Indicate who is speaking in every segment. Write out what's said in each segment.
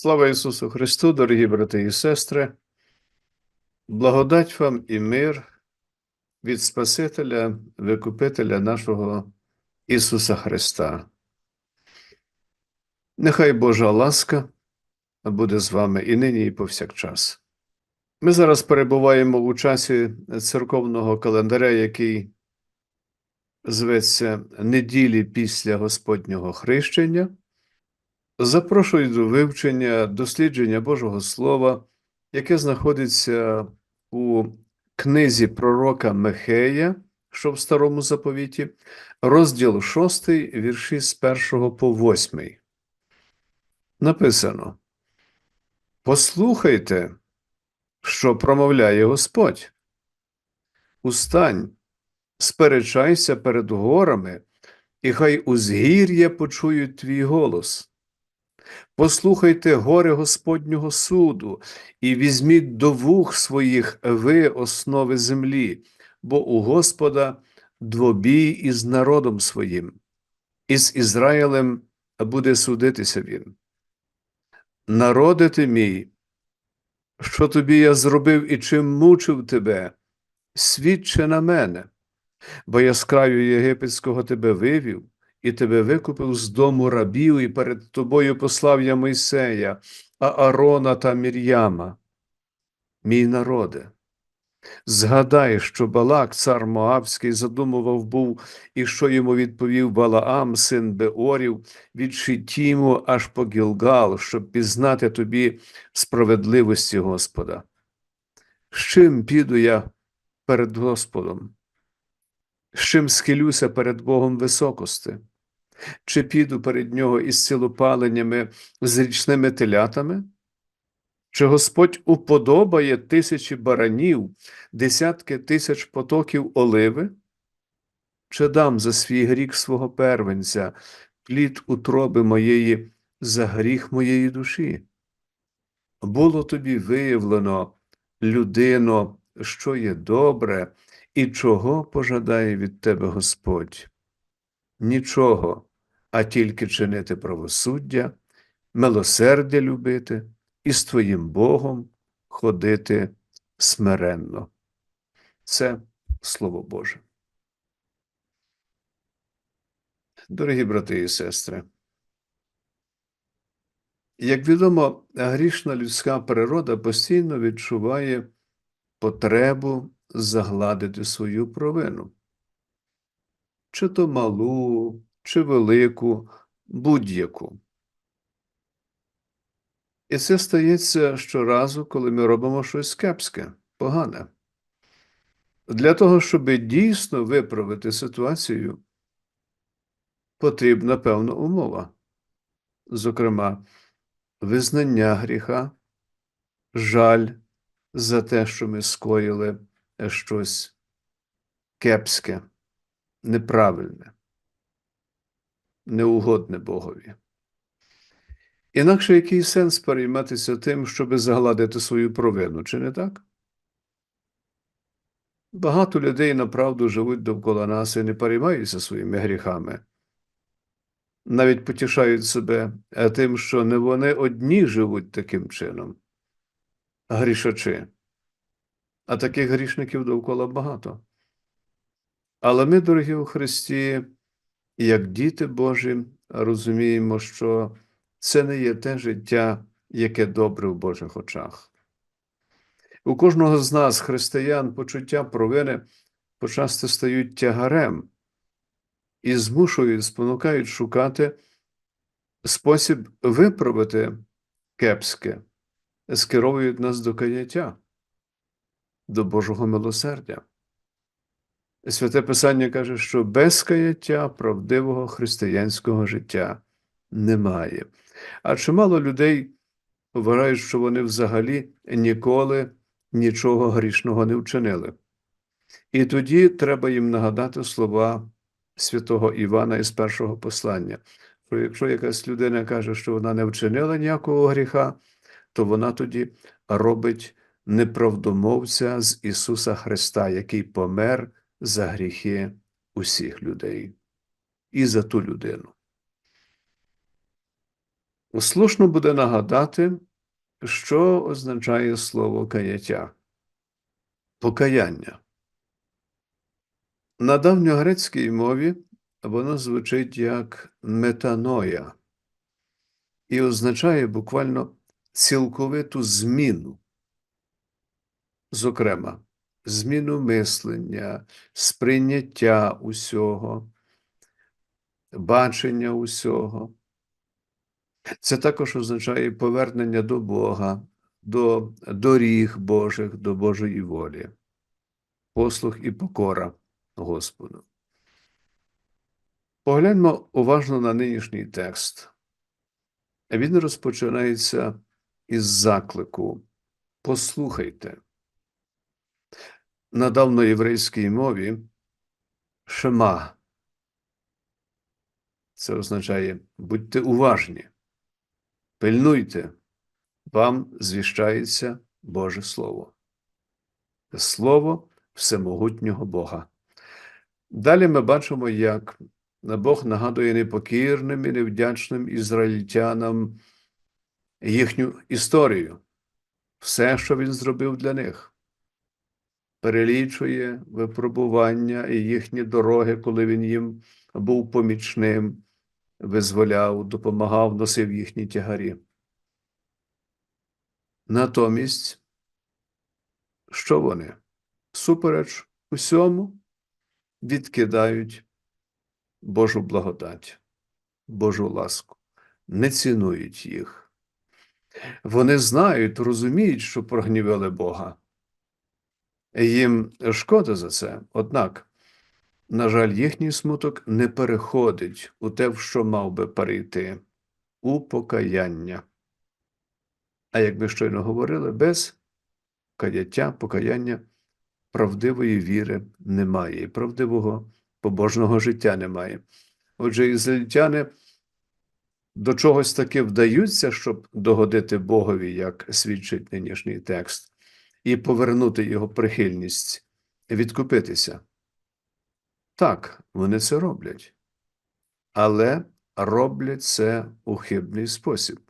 Speaker 1: Слава Ісусу Христу, дорогі брати і сестри, благодать вам і мир від Спасителя, Викупителя нашого Ісуса Христа. Нехай Божа ласка буде з вами і нині, і повсякчас. Ми зараз перебуваємо у часі церковного календаря, який зветься неділі після Господнього хрещення. Запрошую до вивчення, дослідження Божого Слова, яке знаходиться у книзі пророка Михея, що в Старому Заповіті, розділ 6, вірші з 1 по 8. Написано: Послухайте, що промовляє Господь. Устань, сперечайся перед горами, і хай узгір'я почують твій голос. Послухайте горе Господнього суду, і візьміть до вух своїх ви основи землі, бо у Господа двобій із народом своїм, із Ізраїлем буде судитися він. Народи ти мій, що тобі я зробив і чим мучив тебе, свідчи на мене, бо я з краю єгипетського тебе вивів і тебе викупив з дому рабів, і перед тобою послав я Мойсея, а Арона та Мір'яма. Мій народе, згадай, що Балак, цар Моавський, задумував був, і що йому відповів Балаам, син Беорів, від Шитіму аж по Гілгал, щоб пізнати тобі справедливості Господа. З чим піду я перед Господом? З чим схилюся перед Богом високости? Чи піду перед нього із цілопаленнями з річними телятами? Чи Господь уподобає тисячі баранів, десятки тисяч потоків оливи? Чи дам за свій гріх свого первенця, плід утроби моєї за гріх моєї душі? Було тобі виявлено, людино, що є добре, і чого пожадає від тебе Господь? Нічого, а тільки чинити правосуддя, милосердя любити і з твоїм Богом ходити смиренно. Це Слово Боже. Дорогі брати і сестри, як відомо, грішна людська природа постійно відчуває потребу загладити свою провину, чи то малу, чи велику, будь-яку. І це стається щоразу, коли ми робимо щось кепське, погане. Для того, щоб дійсно виправити ситуацію, потрібна певна умова, зокрема, визнання гріха, жаль за те, що ми скоїли щось кепське, неправильне, неугодне Богові. Інакше який сенс перейматися тим, щоби загладити свою провину, чи не так? Багато людей направду живуть довкола нас і не переймаються своїми гріхами, навіть потішають себе тим, що не вони одні живуть таким чином, грішачи, а таких грішників довкола багато. Але ми, дорогі у Христі, як діти Божі, розуміємо, що це не є те життя, яке добре в Божих очах. У кожного з нас, християн, почуття провини почасти стають тягарем і змушують, спонукають шукати спосіб виправити кепське, скеровують нас до каяття, до Божого милосердя. Святе Писання каже, що без каяття правдивого християнського життя немає. А чимало людей вважають, що вони взагалі ніколи нічого грішного не вчинили. І тоді треба їм нагадати слова святого Івана із першого послання. Що якщо якась людина каже, що вона не вчинила ніякого гріха, то вона тоді робить неправдомовця з Ісуса Христа, який помер за гріхи усіх людей і за ту людину. Слушно буде нагадати, що означає слово каяття. Покаяння. На давньогрецькій мові воно звучить як метаноя і означає буквально цілковиту зміну. Зокрема, зміну мислення, сприйняття усього, бачення усього. Це також означає повернення до Бога, до доріг Божих, до Божої волі, послух і покора Господу. Погляньмо уважно на нинішній текст. Він розпочинається із заклику Послухайте. На давноєврейській мові шема. Це означає будьте уважні, пильнуйте, вам звіщається Боже Слово. Слово всемогутнього Бога. Далі ми бачимо, як Бог нагадує непокірним і невдячним ізраїльтянам їхню історію, все, що він зробив для них. Перелічує випробування і їхні дороги, коли він їм був помічним, визволяв, допомагав, носив їхні тягарі. Натомість, що вони? Супереч усьому відкидають Божу благодать, Божу ласку, не цінують їх. Вони знають, розуміють, що прогнівили Бога. Їм шкода за це, однак, на жаль, їхній смуток не переходить у те, в що мав би перейти, у покаяння. А як ми щойно говорили, без каяття, покаяння правдивої віри немає, і правдивого побожного життя немає. Отже, ізраїльтяни до чогось таки вдаються, щоб догодити Богові, як свідчить нинішній текст, і повернути його прихильність, відкупитися. Так, вони це роблять, але роблять це у хибний спосіб.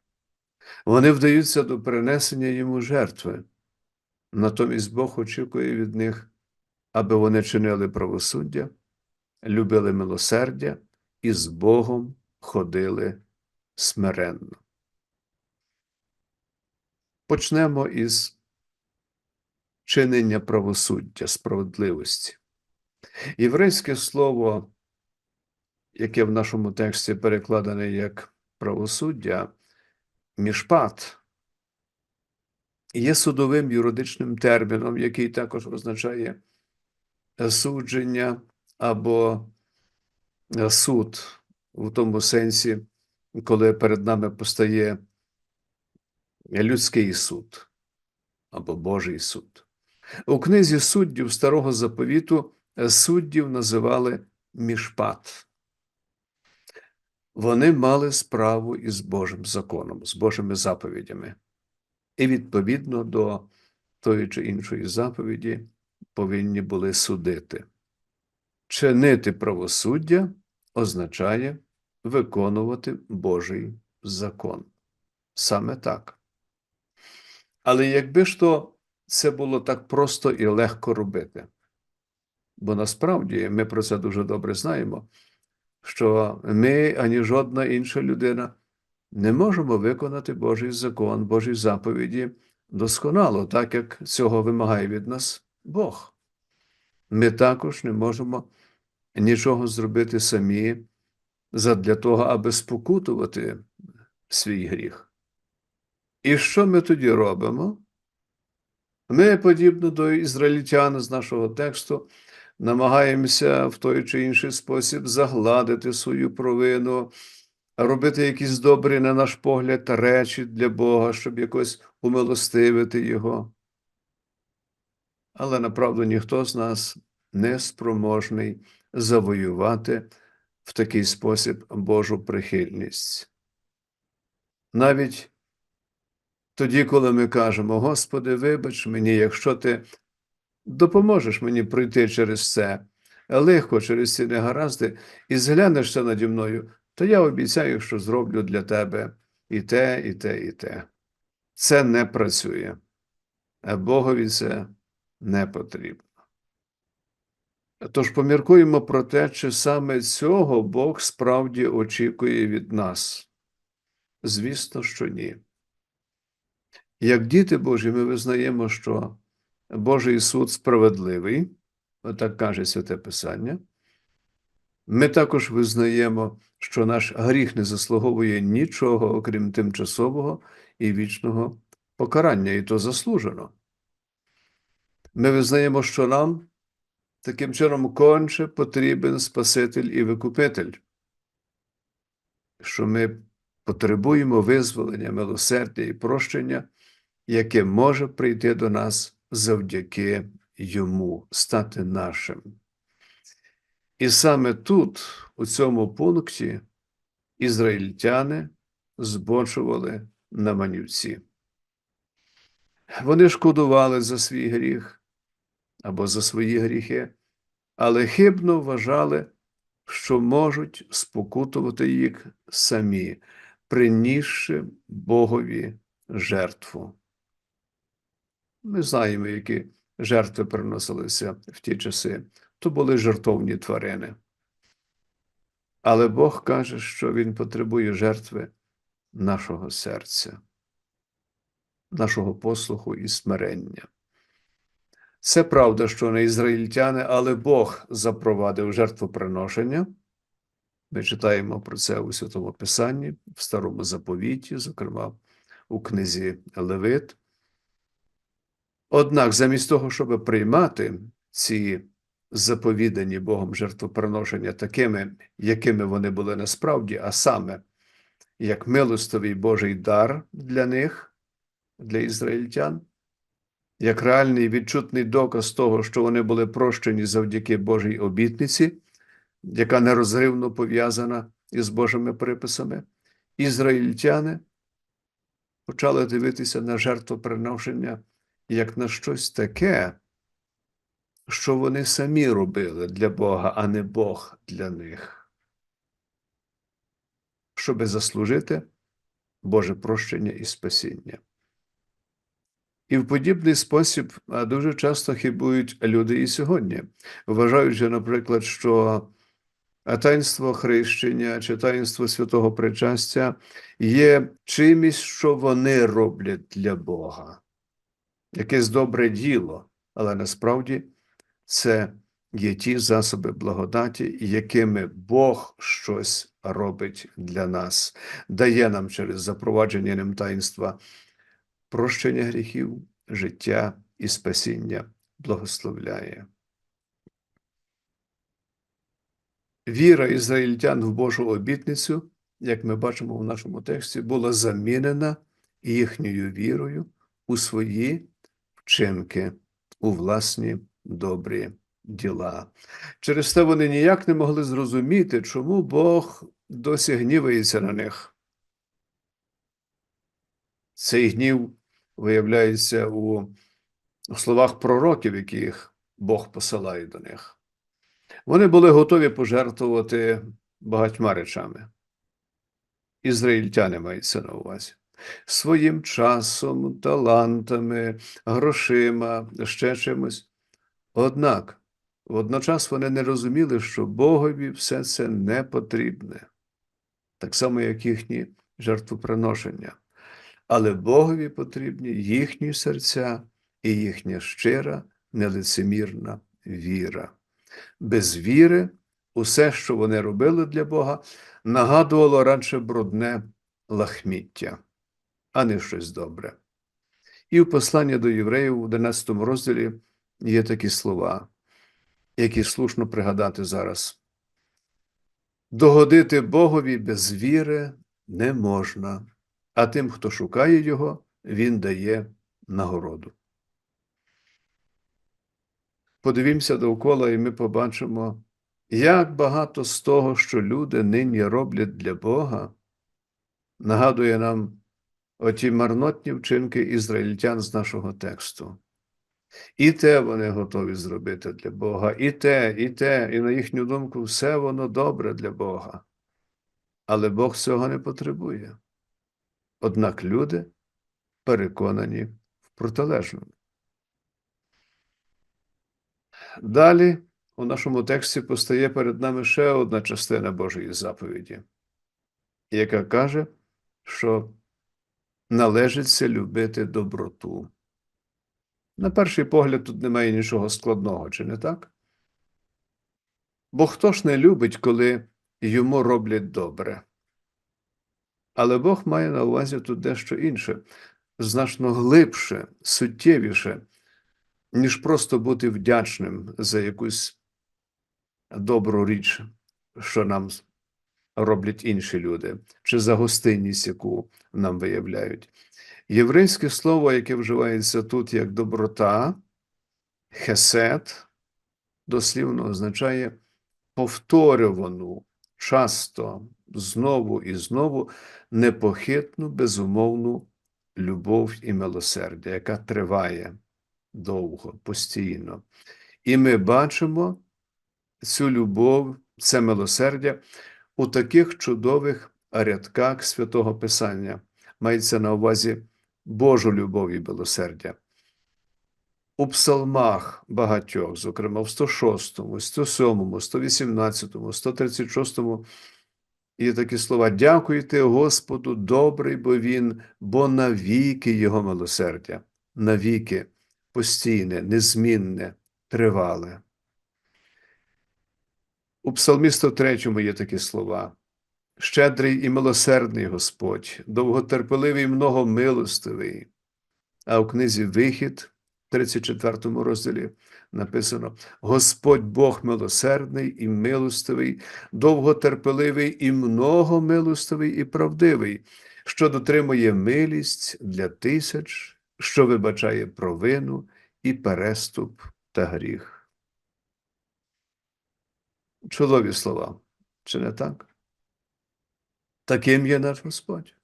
Speaker 1: Вони вдаються до принесення йому жертви. Натомість Бог очікує від них, аби вони чинили правосуддя, любили милосердя і з Богом ходили смиренно. Почнемо із чинення правосуддя, справедливості. Єврейське слово, яке в нашому тексті перекладене як правосуддя, мішпат, є судовим юридичним терміном, який також означає судження або суд в тому сенсі, коли перед нами постає людський суд або Божий суд. У книзі суддів старого заповіту суддів називали мішпат. Вони мали справу із Божим законом, з Божими заповідями. І відповідно до тої чи іншої заповіді повинні були судити. Чинити правосуддя означає виконувати Божий закон. Саме так. Але якби ж то це було так просто і легко робити. Бо насправді ми про це дуже добре знаємо, що ми, ані жодна інша людина, не можемо виконати Божий закон, Божі заповіді досконало, так як цього вимагає від нас Бог. Ми також не можемо нічого зробити самі задля того, аби спокутувати свій гріх. І що ми тоді робимо? Ми, подібно до ізраїльтян з нашого тексту, намагаємося в той чи інший спосіб загладити свою провину, робити якісь добрі, на наш погляд, речі для Бога, щоб якось умилостивити Його. Але направду ніхто з нас не спроможний завоювати в такий спосіб Божу прихильність. Навіть тоді, коли ми кажемо, Господи, вибач мені, якщо ти допоможеш мені пройти через це, легко через ці негаразди, і зглянешся наді мною, то я обіцяю, що зроблю для тебе і те, і те, і те. Це не працює. А Богові це не потрібно. Тож поміркуємо про те, чи саме цього Бог справді очікує від нас. Звісно, що ні. Як діти Божі, ми визнаємо, що Божий суд справедливий, отак каже Святе Писання. Ми також визнаємо, що наш гріх не заслуговує нічого, окрім тимчасового і вічного покарання, і то заслужено. Ми визнаємо, що нам таким чином конче потрібен Спаситель і Викупитель, що ми потребуємо визволення, милосердя і прощення, яке може прийти до нас завдяки Йому, стати нашим. І саме тут, у цьому пункті, ізраїльтяни збочували на манівці. Вони шкодували за свій гріх або за свої гріхи, але хибно вважали, що можуть спокутувати їх самі, принісши Богові жертву. Ми знаємо, які жертви приносилися в ті часи. То були жертовні тварини. Але Бог каже, що Він потребує жертви нашого серця, нашого послуху і смирення. Це правда, що не ізраїльтяни, але Бог запровадив жертвоприношення. Ми читаємо про це у Святому Писанні, в Старому Заповіті, зокрема у книзі Левит. Однак, замість того, щоб приймати ці заповідані Богом жертвоприношення такими, якими вони були насправді, а саме як милостивий Божий дар для них, для ізраїльтян, як реальний відчутний доказ того, що вони були прощені завдяки Божій обітниці, яка нерозривно пов'язана із Божими приписами, ізраїльтяни почали дивитися на жертвоприношення як на щось таке, що вони самі робили для Бога, а не Бог для них, щоби заслужити Боже прощення і спасіння. І в подібний спосіб дуже часто хибують люди і сьогодні, вважаючи, наприклад, що таїнство хрещення чи таїнство святого причастя є чимось, що вони роблять для Бога, якесь добре діло, але насправді це є ті засоби благодаті, якими Бог щось робить для нас, дає нам через запровадження ним таїнства прощення гріхів, життя і спасіння благословляє. Віра ізраїльтян в Божу обітницю, як ми бачимо в нашому тексті, була замінена їхньою вірою у свої вчинки, у власні добрі діла. Через те вони ніяк не могли зрозуміти, чому Бог досі гнівається на них. Цей гнів виявляється у словах пророків, яких Бог посилає до них. Вони були готові пожертвувати багатьма речами. Ізраїльтяни мається на увазі. Своїм часом, талантами, грошима, ще чимось. Однак, водночас вони не розуміли, що Богові все це не потрібне, так само, як їхні жертвоприношення. Але Богові потрібні їхні серця і їхня щира, нелицемірна віра. Без віри усе, що вони робили для Бога, нагадувало радше брудне лахміття, а не щось добре. І в посланні до євреїв у 11 розділі є такі слова, які слушно пригадати зараз. Догодити Богові без віри не можна, а тим, хто шукає Його, Він дає нагороду. Подивімося довкола, і ми побачимо, як багато з того, що люди нині роблять для Бога, нагадує нам оті марнотні вчинки ізраїльтян з нашого тексту. І те вони готові зробити для Бога, і те, і те, і на їхню думку, все воно добре для Бога. Але Бог цього не потребує. Однак люди переконані в протилежному. Далі у нашому тексті постає перед нами ще одна частина Божої заповіді, яка каже, що належиться любити доброту. На перший погляд, тут немає нічого складного, чи не так? Бо хто ж не любить, коли йому роблять добре? Але Бог має на увазі тут дещо інше, значно глибше, суттєвіше, ніж просто бути вдячним за якусь добру річ, що нам роблять інші люди, чи за гостинність, яку нам виявляють. Єврейське слово, яке вживається тут як доброта, хесед, дослівно означає повторювану, часто, знову і знову непохитну, безумовну любов і милосердя, яка триває довго, постійно. І ми бачимо цю любов, це милосердя у таких чудових рядках святого Писання. Мається на увазі Божу любов і милосердя. У псалмах багатьох, зокрема в 106, 107, 118, 136 є такі слова: Дякуйте Господу, добрий, бо Він, бо навіки Його милосердя, навіки, постійне, незмінне, тривале. У Псалмі 103 є такі слова: Щедрий і милосердний Господь, довготерпеливий і многомилостивий. А у книзі Вихід, 34 розділі, написано: Господь Бог милосердний і милостивий, довготерпеливий і многомилостивий і правдивий, що дотримує милість для тисяч, що вибачає провину і переступ та гріх. Чудові слова, чи не так? Таким є наш Господь.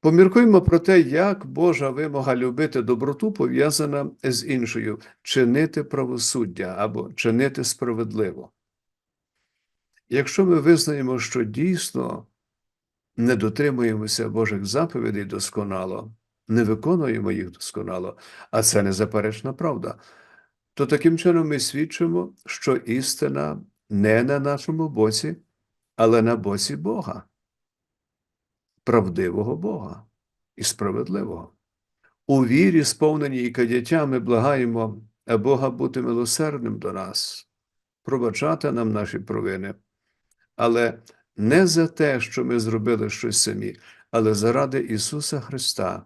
Speaker 1: Поміркуємо про те, як Божа вимога любити доброту пов'язана з іншою чинити правосуддя або чинити справедливо. Якщо ми визнаємо, що дійсно не дотримуємося Божих заповідей досконало, не виконуємо їх досконало, а це незаперечна правда, то таким чином ми свідчимо, що істина не на нашому боці, але на боці Бога, правдивого Бога і справедливого. У вірі, сповненій кадяття, ми благаємо Бога бути милосердним до нас, пробачати нам наші провини, але не за те, що ми зробили щось самі, але заради Ісуса Христа,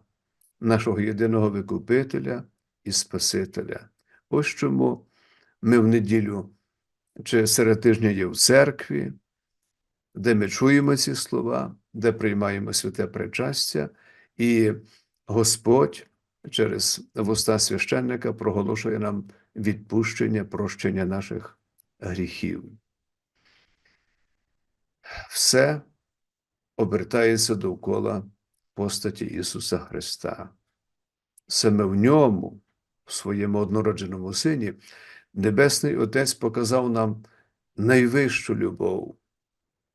Speaker 1: нашого єдиного Викупителя і Спасителя. Ось чому ми в неділю чи серед тижня є в церкві, де ми чуємо ці слова, де приймаємо святе причастя, і Господь через вуста священника проголошує нам відпущення, прощення наших гріхів. Все обертається довкола постаті Ісуса Христа. Саме в ньому, в своєму однородженому Сині, Небесний Отець показав нам найвищу любов,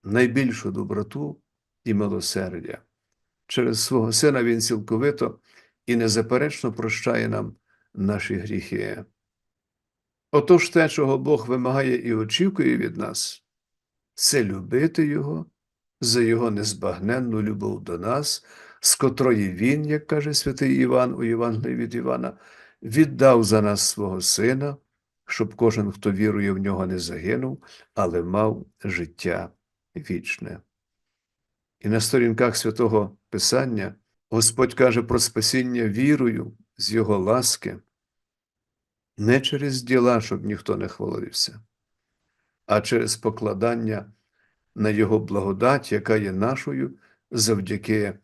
Speaker 1: найбільшу доброту і милосердя. Через свого Сина Він цілковито і незаперечно прощає нам наші гріхи. Отож те, чого Бог вимагає і очікує від нас, це любити Його за Його незбагненну любов до нас, з котрої Він, як каже святий Іван у Євангелії від Івана, віддав за нас свого Сина, щоб кожен, хто вірує в нього, не загинув, але мав життя вічне. І на сторінках святого Писання Господь каже про спасіння вірою з Його ласки, не через діла, щоб ніхто не хвалився, а через покладання на Його благодать, яка є нашою завдяки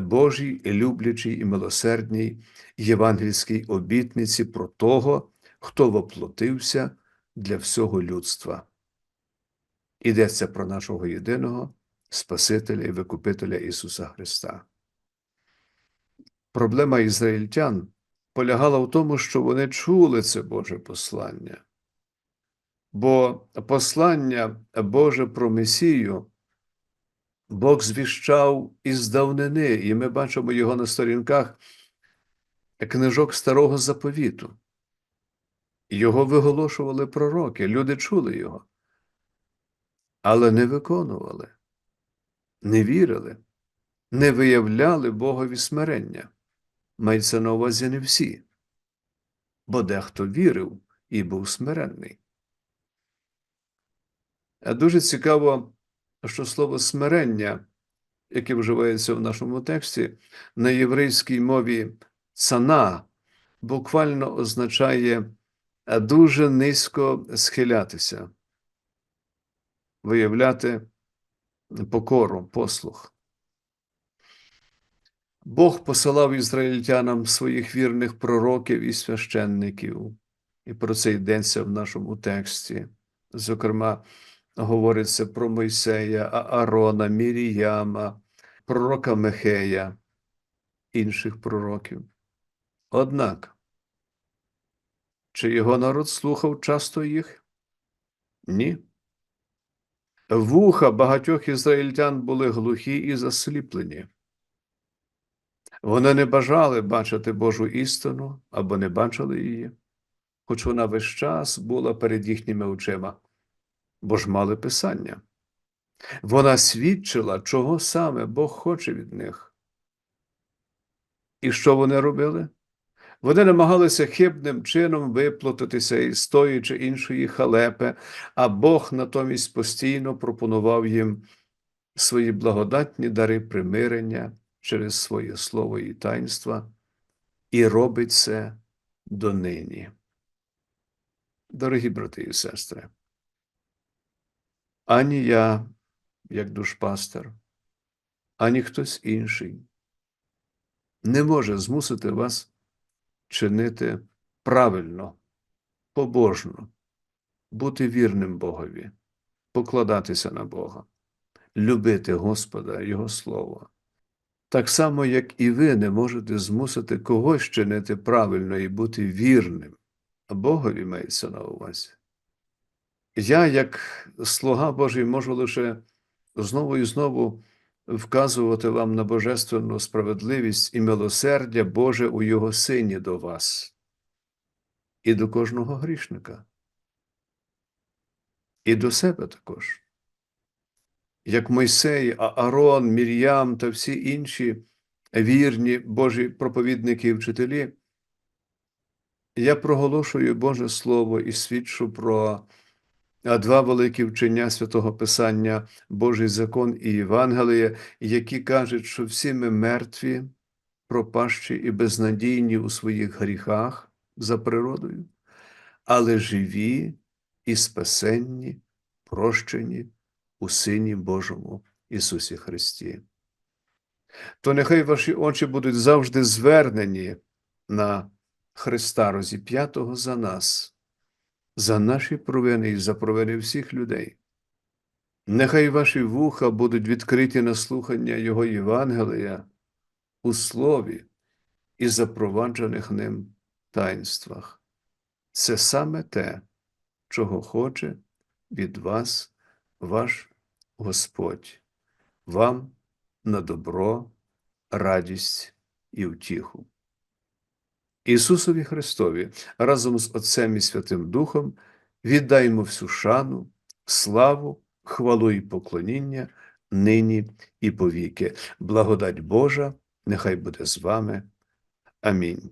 Speaker 1: Божій, люблячій і милосердній євангельській обітниці про того, хто воплотився для всього людства. Йдеться про нашого єдиного Спасителя і Викупителя Ісуса Христа. Проблема ізраїльтян полягала в тому, що вони чули це Боже послання. Бо послання Боже про Месію Бог звіщав із давнини, і ми бачимо його на сторінках книжок Старого Заповіту. Його виголошували пророки, люди чули його, але не виконували, не вірили, не виявляли Богові смирення. Мається на увазі не всі, бо дехто вірив і був смиренний. Дуже цікаво, що слово смирення, яке вживається в нашому тексті, на єврейській мові цана, буквально означає дуже низько схилятися, виявляти покору, послух. Бог посилав ізраїльтянам своїх вірних пророків і священників, і про це йдеться в нашому тексті. Зокрема, говориться про Мойсея, Аарона, Міріяма, пророка Михея, інших пророків. Однак, чи його народ слухав часто їх? Ні. Вуха багатьох ізраїльтян були глухі і засліплені. Вони не бажали бачити Божу істину або не бачили її, хоч вона весь час була перед їхніми очима, бо ж мали писання. Вона свідчила, чого саме Бог хоче від них. І що вони робили? Вони намагалися хибним чином виплутатися із тої чи іншої халепи, а Бог натомість постійно пропонував їм свої благодатні дари примирення через своє слово і таїнства, і робить це донині. Дорогі брати і сестри, ані я, як душпастер, ані хтось інший не може змусити вас чинити правильно, побожно, бути вірним Богові, покладатися на Бога, любити Господа, Його Слово. Так само, як і ви не можете змусити когось чинити правильно і бути вірним, а Богові мається на увазі. Я, як слуга Божий, можу лише знову і знову вказувати вам на божественну справедливість і милосердя Боже у Його Сині до вас і до кожного грішника, і до себе також. Як Мойсей, Аарон, Мір'ям та всі інші вірні Божі проповідники і вчителі, я проголошую Боже Слово і свідчу про два великі вчення святого Писання, Божий закон і Євангеліє, які кажуть, що всі ми мертві, пропащі і безнадійні у своїх гріхах за природою, але живі і спасенні, прощені у Сині Божому Ісусі Христі. То нехай ваші очі будуть завжди звернені на Христа розіп'ятого за нас за наші провини і за провини всіх людей. Нехай ваші вуха будуть відкриті на слухання Його Євангелія у слові і запроваджених ним таїнствах. Це саме те, чого хоче від вас ваш Господь, вам на добро, радість і втіху. Ісусові Христові разом з Отцем і Святим Духом віддаймо всю шану, славу, хвалу і поклоніння нині і повіки. Благодать Божа, нехай буде з вами. Амінь.